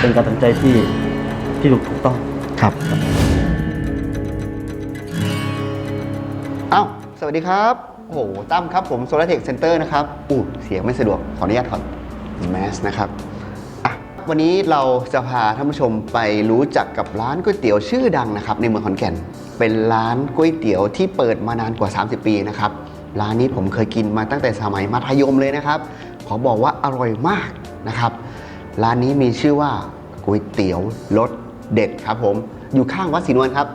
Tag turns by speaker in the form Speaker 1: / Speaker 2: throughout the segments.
Speaker 1: เป็นการตัดสินใจที่ที่ถูกถูกต้อง
Speaker 2: ครับอ้าวสวัสดีครับ โอ้โห ตั้มครับผมโซลาร์เทคเซ็นเตอร์นะครับอู้เสียงไม่สะดวก ขออนุญาตถอดแมสนะครับอะวันนี้เราจะพาท่านผู้ชมไปรู้จักกับร้านก๋วยเตี๋ยวชื่อดังนะครับ ในเมืองขอนแก่น เป็นร้านก๋วยเตี๋ยวที่เปิดมานานกว่า 30 ปีนะครับ ร้านนี้ผมเคยกินมาตั้งแต่สมัยมัธยมเลยนะครับ ขอบอกว่าอร่อยมากนะครับ ร้านนี้มีชื่อว่าก๋วยเตี๋ยวรสเด็ดครับผมอยู่ข้างวัดศรีนวลครับ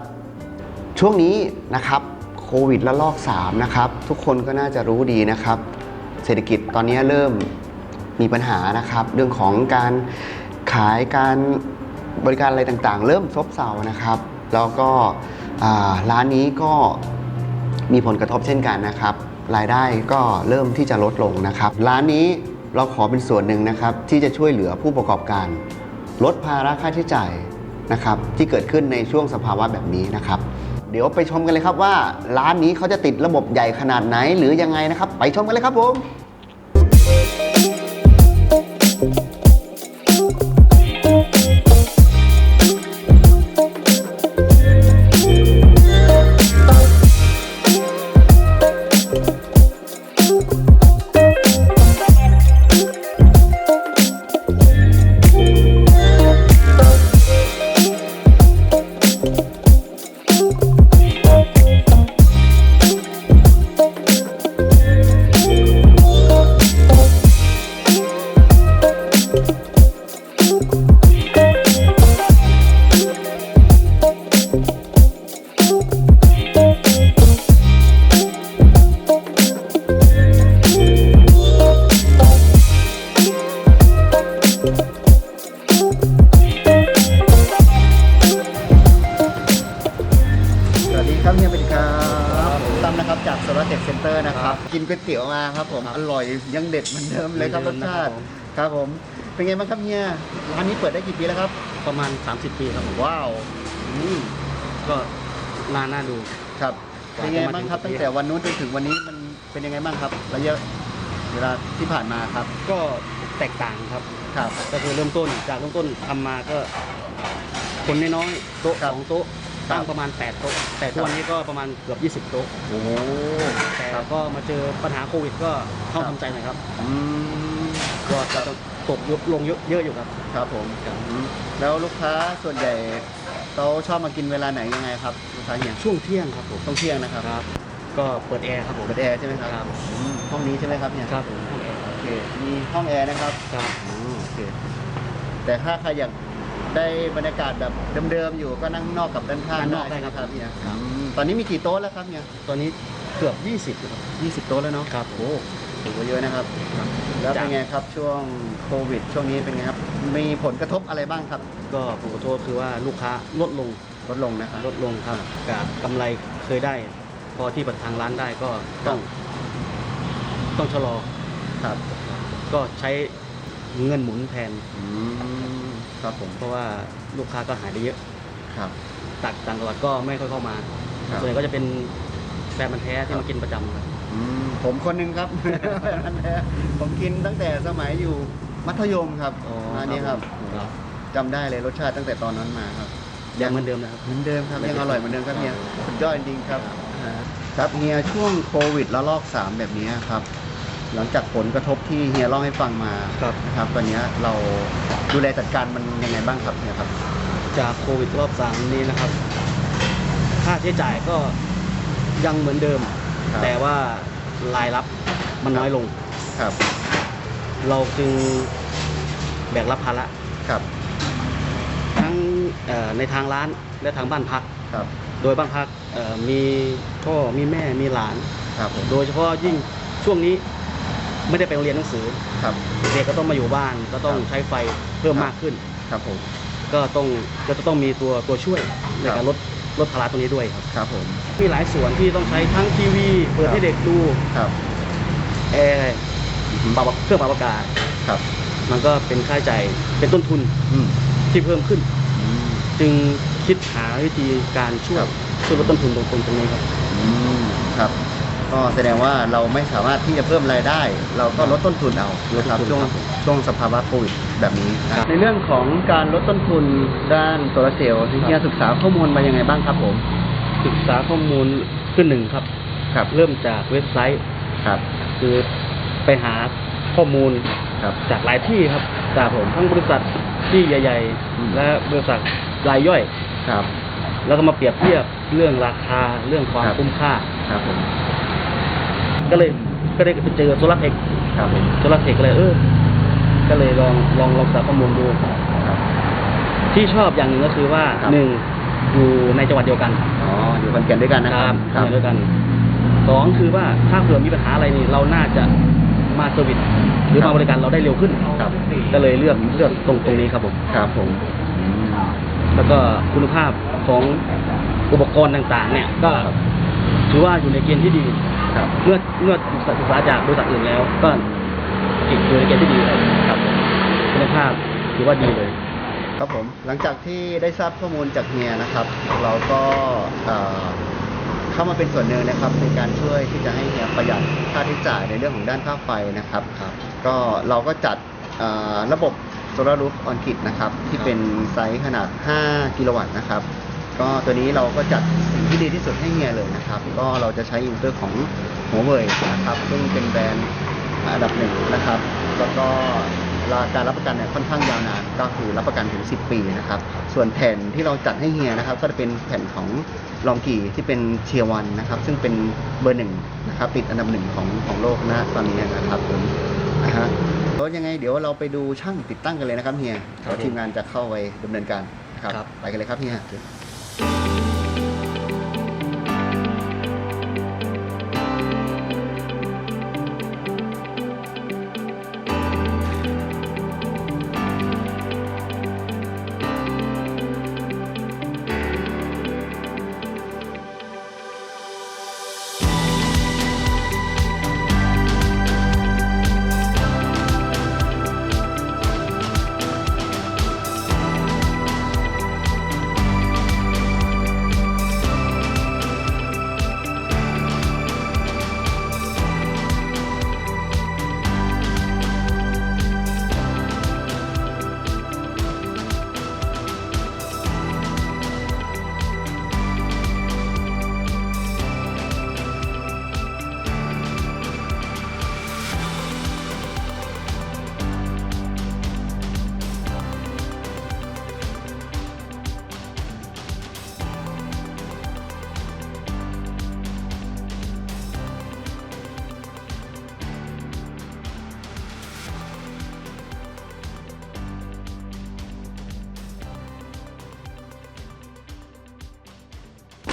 Speaker 2: ช่วงนี้นะครับโควิดระลอก 3 นะครับ ทุกคนก็น่าจะรู้ดีนะครับ เศรษฐกิจตอนนี้เริ่มมีปัญหานะครับ เรื่องของการขายการบริการอะไรต่างๆ เริ่มซบเซานะครับ แล้วก็ร้านนี้ก็มีผลกระทบเช่นกันนะครับ รายได้ก็เริ่มที่จะลดลงนะครับ ร้านนี้ เราขอเป็นส่วนหนึ่งนะครับที่จะช่วยเหลือผู้ประกอบการ ลดภาระค่าใช้จ่ายนะครับที่เกิดขึ้นในช่วงสภาวะแบบนี้นะครับ เดี๋ยวไปชมกันเลยครับว่า ร้านนี้เขาจะติดระบบใหญ่ขนาดไหนหรือยังไงนะครับ ไปชมกันเลยครับผม ก๋วยเตี๋ยวมาครับผมอร่อยยังเด็ดเหมือนเดิมเลยครับรสชาติครับผมเป็นไงบ้างครับเฮียร้านนี้เปิดได้กี่ปีแล้วครับ
Speaker 1: ประมาณ 30 ปีครับผม
Speaker 2: ว้าวอืม
Speaker 1: ก็นานน่าดู
Speaker 2: ครับเป็นไงบ้างครับ
Speaker 1: กว่าจะมาถึง
Speaker 2: ตั้งแต่วันนู้นจนถึงวันนี้มันเป็นยังไงบ้างครับระยะเวลาที่ผ่านมาครับ
Speaker 1: ก็แตกต่างครับ
Speaker 2: ครับ
Speaker 1: ก็คือเริ่มต้นจากเริ่มต้นทำมาก็ คนน้อยๆโต๊ะ
Speaker 2: ครับ
Speaker 1: สองโต๊ะ
Speaker 2: ครับ
Speaker 1: ตั้งประมาณ8โต๊ะแต่ทุกวันนี้ก็ประมาณเกือบ20โต๊ะ
Speaker 2: โอ้
Speaker 1: แต่
Speaker 2: ครับ
Speaker 1: ก็มาเจอปัญหาโควิดก็ต้อง
Speaker 2: ครับ
Speaker 1: ทำใจหน่อยครับ
Speaker 2: อืม
Speaker 1: ก็จะตกยุบลงเยอะเยอะอยู่ครับ
Speaker 2: ครับผมอืมแล้วลูกค้าส่วนใหญ่เขาชอบมากินเวลาไหนยังไงครับลูกค้าเฮีย
Speaker 1: ช่วงเที่ยงครับผม
Speaker 2: ต้องเที่ยงนะครับ
Speaker 1: ครับก็เปิดแอร์ครับผม
Speaker 2: เปิดแอร์ใช่ไหมครับ
Speaker 1: ครับ
Speaker 2: อืมห้องนี้ใช่ไหมครับเนี่ย
Speaker 1: ครับผมห้องแอร์
Speaker 2: โอเคมีห้องแอร์นะครับ
Speaker 1: ครับ
Speaker 2: อืมโอเคแต่ถ้าใครอยาก ได้บรรยากาศแบบเดิมๆอยู่ก็นั่งข้างนอกกับด้านข้าง
Speaker 1: ด้านนอกได้ครับ
Speaker 2: ใช่หมเนี่ย
Speaker 1: ครับ
Speaker 2: อืมตอนนี้มีกี่โต๊ะแล้วครับเนี่ย
Speaker 1: ตอนนี้เกือบ 20ครับ
Speaker 2: ยี่สิบโต๊ะแล้วเนาะ
Speaker 1: ครับ
Speaker 2: โอ้ถือว่าเยอะนะครับ แล้วเป็นไงครับช่วงโควิด ช่วงนี้เป็นไงครับ มีผลกระทบอะไรบ้างครับ
Speaker 1: ก็ผลกระทบคือว่าลูกค้าลดลง
Speaker 2: ลดลงนะครับ
Speaker 1: ลดลงครับกับกำไรเคยได้ พอที่ประทางร้านได้ก็ต้อง ต้องชะลอ
Speaker 2: ครับ
Speaker 1: ก็ใช้เงินหมุนแทน
Speaker 2: อืม ครับผม
Speaker 1: เพราะว่าลูกค้าก็หายได้เยอะ
Speaker 2: ครับ
Speaker 1: ตักต่างจังหวัดก็ไม่ค่อยเข้ามา
Speaker 2: ครับ
Speaker 1: ส่วนใหญ่ก็จะเป็นแฟนมันธุ์แท้ที่มากินประจำครับ
Speaker 2: อืมผมคนหนึ่งครับ ผมกินตั้งแต่สมัยอยู่มัธยมครับอันนี้ครับ
Speaker 1: ครับ
Speaker 2: จำได้เลยรสชาติตั้งแต่ตอนนั้นมาครับ
Speaker 1: ยังเหมือนเดิมนะครับ
Speaker 2: เหมือนเดิมครับ ยังอร่อยเหมือนเดิมครับเฮียสุดยอดจริงๆครับ ครับเฮียช่วงโควิดระลอกสามแบบนี้ครับ หลังจากผลกระทบที่เฮียเล่าให้ฟังมา
Speaker 1: ครับ
Speaker 2: นะครับตอนนี้เราดูแลจัดการมันยังไงบ้างครับเฮียครับ
Speaker 1: จากโควิดรอบสามนี้นะครับ ค่าใช้จ่ายก็ยังเหมือนเดิม
Speaker 2: ครับ
Speaker 1: แต่ว่ารายรับมันน้อยลง
Speaker 2: ครับ
Speaker 1: เราจึงแบกรับภาระ
Speaker 2: ครับ
Speaker 1: ทั้งเอ่อในทางร้านและทางบ้านพัก
Speaker 2: ครับ
Speaker 1: โดยบ้านพักเอ่อมีพ่อมีแม่มีหลาน
Speaker 2: ครับผม
Speaker 1: โดยเฉพาะยิ่งช่วงนี้ ไม่ได้ไปโรงเรียนหนังสือ
Speaker 2: ครับ
Speaker 1: เด็กก็ต้องมาอยู่บ้านก็ต้อง
Speaker 2: ครับ
Speaker 1: ใช้ไฟเพิ่ม
Speaker 2: ครับ
Speaker 1: มากขึ้น
Speaker 2: ครับผม
Speaker 1: ก็ต้องก็จะต้องมีตัวตัวช่วยใน
Speaker 2: ครั
Speaker 1: การ
Speaker 2: บ
Speaker 1: ลดลดภาระตรงนี้ด้วยครับ
Speaker 2: ครับผม
Speaker 1: มีหลายส่วนที่ต้องใช้ทั้งทีวีเปิด
Speaker 2: ครับ
Speaker 1: ให้เด็กดู
Speaker 2: ครับ
Speaker 1: แอร์ปรับเครื่องปรับอากาศ
Speaker 2: ครับ
Speaker 1: มันก็เป็นค่าใช้จ่ายเป็นต้นทุน
Speaker 2: อืม
Speaker 1: ที่เพิ่มขึ้น
Speaker 2: อืม
Speaker 1: จึงคิดหาวิธีการช่วย
Speaker 2: ครับ
Speaker 1: ช่วยลดต้นทุนตรงตรงตรงนี้ครับ
Speaker 2: อืมครับ ก็แสดงว่าเราไม่สามารถที่จะเพิ่มรายได้ เราก็ลดต้นทุนเอานะครับ
Speaker 1: ลดต้
Speaker 2: ช่วนง
Speaker 1: ทุนครับ
Speaker 2: ช่วงสภาวะโควิดแบบนี้นะครับในเรื่องของการลดต้นทุนด้านโซลาร์เซลล์ที่เฮียศึกษาข้อมูลมายังไงบ้างครับผม
Speaker 1: ศึกษาข้อมูลขึ้นหนึ่งครับ
Speaker 2: ครับ
Speaker 1: เริ่มจากเว็บไซต์
Speaker 2: ครับ
Speaker 1: คือไปหาข้อมูล
Speaker 2: ครับ
Speaker 1: จากหลายที่ครับจากผมทั้งบริษัทที่ใหญ่
Speaker 2: อืม
Speaker 1: ๆและบริษัทรายย่อย
Speaker 2: ครับ
Speaker 1: แล้วก็มาเปรียบเทียบเรื่องราคาเรื่องความ
Speaker 2: ครับ
Speaker 1: คุ้มค่า
Speaker 2: ครับผม
Speaker 1: ก็เลยก็ได้ไปเจอโซลาร์เทค
Speaker 2: ครับผม
Speaker 1: โซลาร์เทคก็เลยเออ ก็เลยลองลองลองศึกษาข้อมูลดู
Speaker 2: ครับ
Speaker 1: ที่ชอบอย่างหนึ่งก็คือว่า
Speaker 2: ครับ
Speaker 1: หนึ่งอยู่ในจังหวัดเดียวกัน
Speaker 2: อ๋ออยู่ขอนแก่นด้วยกันนะครับ
Speaker 1: จังหวัดเดียวกันสองคือว่าถ้าเผื่อมีปัญหาอะไรนี่เราน่าจะมาเซอร์วิสหรือ
Speaker 2: ครับ
Speaker 1: มาบริการเราได้เร็วขึ้น
Speaker 2: ครับ
Speaker 1: ก็เลยเลือกเลือกตรงตรงนี้ครับผม
Speaker 2: ครับผมอืม
Speaker 1: แล้วก็คุณภาพของอุปกรณ์ต่างๆ เนี่ยก็ถือว่าอยู่ในเกณฑ์ที่ดี
Speaker 2: ครับ
Speaker 1: เมื่อเมื่อศึกษาจากบริษัทอื่นแล้ว ก็จิตอยู่ในเกณฑ์ที่ดีเลยครับคุณภาพถือว่าดีเลย
Speaker 2: ครับผมหลังจากที่ได้ทราบข้อมูลจากเฮียนะครับ เราก็เอ่อเข้ามาเป็นส่วนหนึ่งนะครับในการช่วยที่จะให้เฮียประหยัดค่าใช้จ่ายในเรื่องของด้านค่าไฟนะครับ
Speaker 1: ครับ
Speaker 2: ก็เราก็จัดเอ่อระบบโซลารูฟออนกิดนะครับที่เป็นไซส์ขนาด 5 กิโลวัตต์นะครับ ก็ตัวนี้เราก็จัดสิ่งที่ดีที่สุดให้เฮียเลยนะครับ ก็เราจะใช้อินเวอร์เตอร์ของหัวเว่ยนะครับ ซึ่งเป็นแบรนด์อันดับหนึ่งนะครับ แล้วก็ราการรับประกันเนี่ยค่อนข้างยาวนาน ก็คือรับประกันถึง 10 ปีนะครับ ส่วนแผ่นที่เราจัดให้เฮียนะครับ ก็จะเป็นแผ่นของลองกีที่เป็นเชียร์วันนะครับ ซึ่งเป็นเบอร์หนึ่งนะครับ ติดอันดับหนึ่งของของโลกนะตอนนี้นะครับผมนะฮะแล้วยังไงเดี๋ยวเราไปดูช่างติดตั้งกันเลยนะครับเฮีย
Speaker 1: ครับ
Speaker 2: เดี๋ยวทีมงานจะเข้าไปดำเนินการนะครับ
Speaker 1: ครับ
Speaker 2: ไปกันเลยครับเฮีย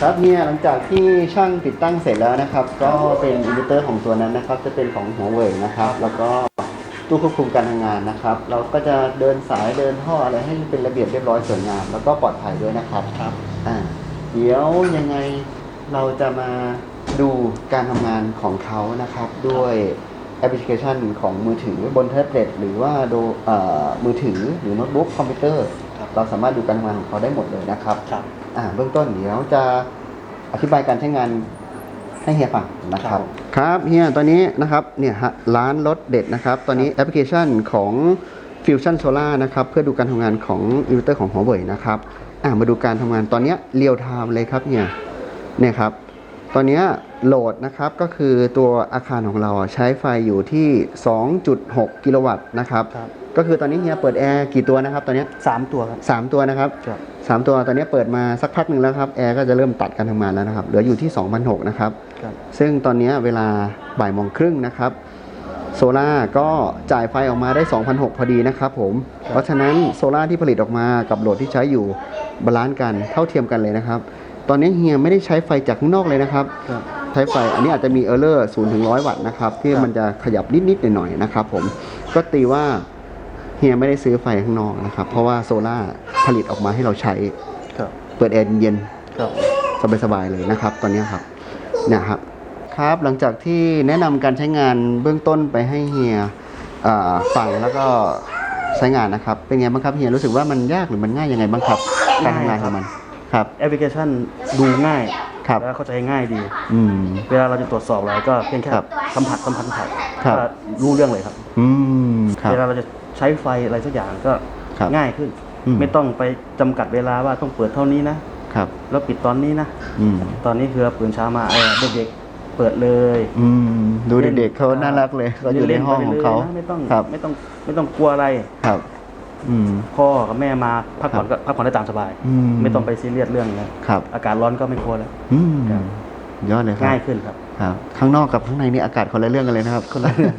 Speaker 2: ครับเนี่ยหลังจากที่ช่างติดตั้งเสร็จแล้วนะครับ ก็เป็นอินเวอร์เตอร์ของตัวนั้นนะครับ จะเป็นของหัวเว่ยนะครับ แล้วก็ตู้ควบคุมการทำงานนะครับ เราก็จะเดินสายเดินท่ออะไรให้เป็นระเบียบเรียบร้อยสวยงามแล้วก็ปลอดภัยด้วยนะครับ
Speaker 1: ครับ
Speaker 2: อ่าเดี๋ยวยังไงเราจะมาดูการทำงานของเขานะครับ ด้วยแอปพลิเคชันของมือถือบนแท็บเล็ตหรือว่าโดเอ่อมือถือหรือโน้ตบุ๊กคอมพิวเตอร์
Speaker 1: ครับ
Speaker 2: เราสามารถดูการทำงานของเขาได้หมดเลยนะครับ
Speaker 1: ครับ
Speaker 2: อ่าเบื้องต้นเดี๋ยวจะอธิบายการใช้งานให้เฮียฟังนะครับ ครับเฮียตอนนี้นะครับเนี่ยฮะร้านรถเด็ดนะครับ ตอนนี้แอปพลิเคชันของ Fusion Solar นะครับ เพื่อดูการทำงานของอินเวอร์เตอร์ของหัวเว่ยนะครับ อ่ามาดูการทำงานตอนเนี้เรียลไทม์เลยครับเนี่ยเนี่ยครับ ตอนเนี้ยโหลดนะครับก็คือตัวอาคารของเราอะใช้ไฟอยู่ที่ 2.6 กิโลวัตต์นะครับ
Speaker 1: ครับ
Speaker 2: ก็คือตอนนี้เฮียเปิดแอร์กี่ตัวนะครับตอนเนี้ย
Speaker 1: สามตัวครับ
Speaker 2: สามตัวนะครับ
Speaker 1: ครับ
Speaker 2: สามตัวตอนนี้เปิดมาสักพักหนึ่งแล้วครับแอร์ก็จะเริ่มตัดการทำงานแล้วนะครับ เหลืออยู่ที่2,006นะครับ
Speaker 1: ครับ
Speaker 2: ซึ่งตอนนี้เวลาบ่ายโมงครึ่งนะครับ โซล่าก็จ่ายไฟออกมาได้2,006พอดีนะครับผมเพราะฉะนั้นโซล่าที่ผลิตออกมากับโหลดที่ใช้อยู่บาลานซ์กันเท่าเทียมกันเลยนะครับ ตอนนี้เฮียไม่ได้ใช้ไฟจากข้างนอกเลยนะครับ
Speaker 1: ครับ
Speaker 2: ใช้ไฟ อันนี้อาจจะมีเออร์เลอร์0ถึง100วัตต์นะครับ ที่
Speaker 1: ครับ
Speaker 2: มันจะขยับนิดๆหน่อยๆนะครับ ผม ก็ตีว่าเฮียไม่ได้ซื้อไฟข้างนอกนะครับ เพราะว่าโซล่าผลิตออกมาให้เราใช้
Speaker 1: ครับ
Speaker 2: เปิดแอร์เย็น
Speaker 1: ครับ
Speaker 2: ๆสบายๆเลยนะครับ ตอนนี้ครับเนี่ยครับ ครับ หลังจากที่แนะนำการใช้งานเบื้องต้นไปให้เฮียอ่าฟังแล้วก็ใช้งานนะครับ เป็นไงบ้างครับเฮียรู้สึกว่ามันยากหรือมันง่ายยังไงบ้างครับ การทำงานของมัน ครับ
Speaker 1: แอปพลิเคชันดูง่าย
Speaker 2: ครับ
Speaker 1: แล้วเข้าใจง่ายดี
Speaker 2: อืม
Speaker 1: เวลาเราจะตรวจสอบอะไรก็เพียงแค่
Speaker 2: ครับ
Speaker 1: สัมผัสสัมผัสสัมผัส
Speaker 2: ครับ
Speaker 1: ก็รู้เรื่องเลยครับ
Speaker 2: อืมครับ
Speaker 1: เวลาเราจะใช้ไฟอะไรสักอย่างก็
Speaker 2: ครับ
Speaker 1: ง่ายขึ้น
Speaker 2: อืม
Speaker 1: ไม่ต้องไปจำกัดเวลาว่าต้องเปิดเท่านี้นะ
Speaker 2: ครับ
Speaker 1: แล้วปิดตอนนี้นะ
Speaker 2: อืม
Speaker 1: ตอนนี้คือปืนเช้ามาเออเด็กๆเปิดเลย
Speaker 2: อืม ดูเด็กๆเขาน่ารักเลยเขาอยู่ในห้องของเขา
Speaker 1: ล่นไปลยนะไม่ต้อง
Speaker 2: ครับ
Speaker 1: ไม่ต้องไม่ต้องกลัวอะไร
Speaker 2: ครับ อืม
Speaker 1: พ่อกับแม่มาพักผ่อนก็พักผ่อนได้ตามสบาย
Speaker 2: อืม
Speaker 1: ไม่ต้องไปซีเรียสเรื่องนี้
Speaker 2: ครับ
Speaker 1: อากาศร้อนก็ไม่กลัวแล้ว
Speaker 2: อืม
Speaker 1: ครับ
Speaker 2: ยอดเลยครับ
Speaker 1: ง่ายขึ้นครับ
Speaker 2: ครับ ข้างนอกกับข้างในนี่อากาศคนละเรื่องกันเลยนะครับ
Speaker 1: คนละเรื่อง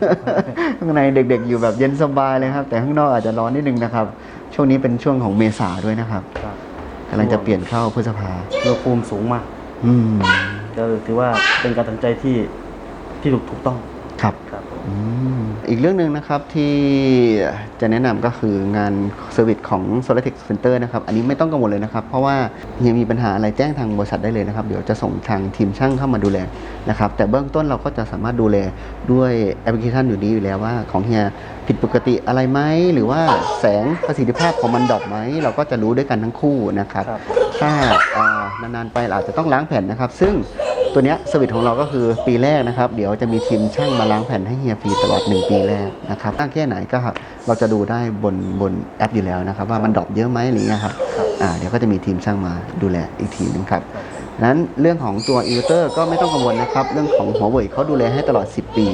Speaker 2: ข้างในเด็กๆ อยู่แบบเย็นสบายเลยครับ แต่ข้างนอกอาจจะร้อนนิดนึงนะครับ ช่วงนี้เป็นช่วงของเมษาด้วยนะครับ
Speaker 1: ครับ
Speaker 2: กำลังจะเปลี่ยนเข้าพฤษภา
Speaker 1: อุณหภูมิสูงมาก
Speaker 2: อืม
Speaker 1: ก็ถือว่าเป็นการตัดสินใจที่ที่ถูกถูกต้อง
Speaker 2: ครับ
Speaker 1: ครับผม
Speaker 2: อืมอีกเรื่องหนึ่งนะครับที่จะแนะนำก็คืองานเซอร์วิสของ Solar Tech Center นะครับ อันนี้ไม่ต้องกังวลเลยนะครับ เพราะว่ายังมีปัญหาอะไรแจ้งทางบริษัทได้เลยนะครับ เดี๋ยวจะส่งทางทีมช่างเข้ามาดูแลนะครับ แต่เบื้องต้นเราก็จะสามารถดูแลด้วยแอปพลิเคชันอยู่นี้อยู่แล้วว่าของเฮียผิดปกติอะไรไหมหรือว่าแสงประสิทธิภาพของมันดรอปไหมเราก็จะรู้ด้วยกันทั้งคู่นะครับ
Speaker 1: ครับ
Speaker 2: ถ้าอ่านานๆไปเราอาจจะต้องล้างแผ่นนะครับ ซึ่ง ตัวเนี้ยสวิตช์ของเราก็คือปีแรกนะครับ เดี๋ยวจะมีทีมช่างมาล้างแผ่นให้เฮียฟรีตลอด 1 ปีแรกนะครับตั้งแค่ไหนก็ครับเราจะดูได้บนบนแอปอยู่แล้วนะครับ ว่ามันดรอปเยอะไหมอะไรเงี้ยครับอ่าเดี๋ยวก็จะมีทีมช่างมาดูแลอีกทีนึงครับนั้นเรื่องของตัวอินเวอร์เตอร์ก็ไม่ต้องกังวลนะครับ เรื่องของหัวเว่ยเขาดูแลให้ตลอด 10 ปี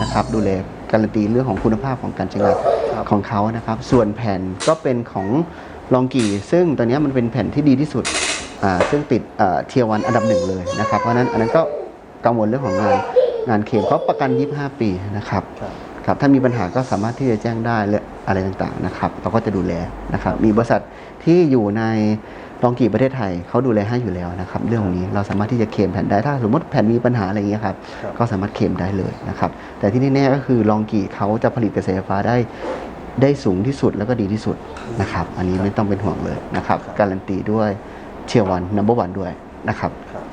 Speaker 2: นะครับดูแลการันตีเรื่องของคุณภาพของการใช้งาน
Speaker 1: ครับ
Speaker 2: ของเขานะครับ ส่วนแผ่นก็เป็นของลองกีซึ่งตอนนี้มันเป็นแผ่นที่ดีที่สุดอ่า ซึ่งติดเทียวันอันดับหนึ่งเลยนะครับ เพราะฉะนั้นอันนั้นก็กังวลเรื่องของงานงานเคลมเขาประกัน 25 ปีนะครับ
Speaker 1: ครับ
Speaker 2: ครับถ้ามีปัญหาก็สามารถที่จะแจ้งได้และอะไรต่างๆนะครับเราก็จะดูแลนะครับ มีบริษัทที่อยู่ในลองกีประเทศไทยเขาดูแลให้อยู่แล้วนะครับ เรื่องของนี้เราสามารถที่จะเคลมแผ่นได้ถ้าสมมติแผ่นมีปัญหาอะไรอย่างเงี้ยครับ
Speaker 1: ครับ
Speaker 2: ก็สามารถเคลมได้เลยนะครับ แต่ที่แน่ๆก็คือลองกีเขาจะผลิตกระแสไฟฟ้าได้ได้สูงที่สุดแล้วก็ดีที่สุดนะครับ อันนี้ไม่ต้องเป็นห่วงเลยนะครับ การันตีด้วย เชียร์วันนัมเบอร์วันด้วยนะครับ
Speaker 1: ครับ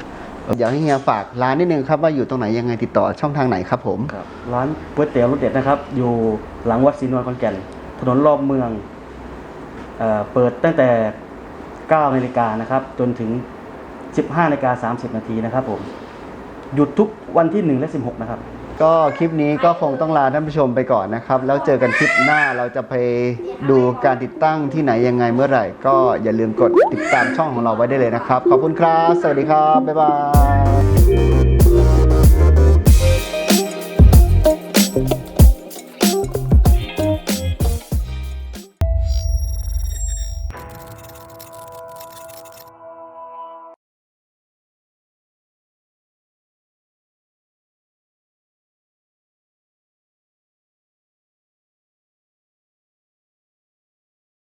Speaker 2: อยากให้เฮียฝากร้านนิดนึงครับว่าอยู่ตรงไหนยังไงติดต่อช่องทางไหนครับผม
Speaker 1: ครับร้านก๋วยเตี๋ยวรสเด็ดนะครับ อยู่หลังวัดศรีนวลขอนแก่น ถนนรอบเมืองเอ่อเปิดตั้งแต่ 9นาฬิกานะครับ จนถึง 15นาฬิกา30 นาทีนะครับผมหยุดทุกวันที่ 1 และ 16 นะครับ
Speaker 2: ก็คลิปนี้ก็คงต้องลาท่านผู้ชมไปก่อนนะครับ แล้วเจอกันคลิปหน้าเราจะไปดูการติดตั้งที่ไหนยังไงเมื่อไหร่ ก็อย่าลืมกดติดตามช่องของเราไว้ได้เลยนะครับ ขอบคุณครับ สวัสดีครับ บ๊ายบาย